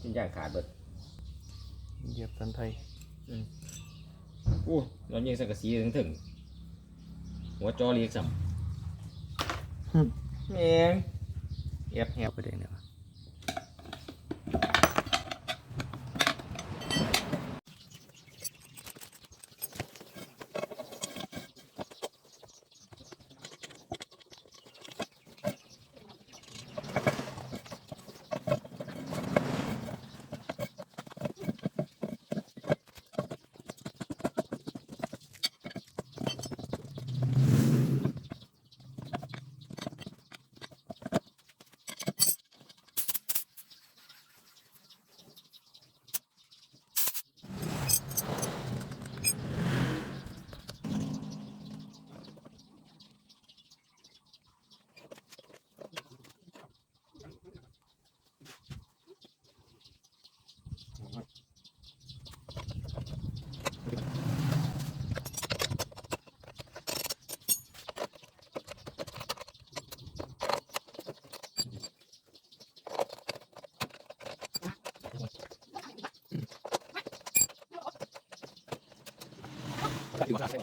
ชิ้นย่างขาดเบิดเหยียบสันไทยอู้นอนยิงสังกะสีถึงถึงหัวจอเรียกสัมแมงแอบแหบไปได้เนี่ยวะ ません。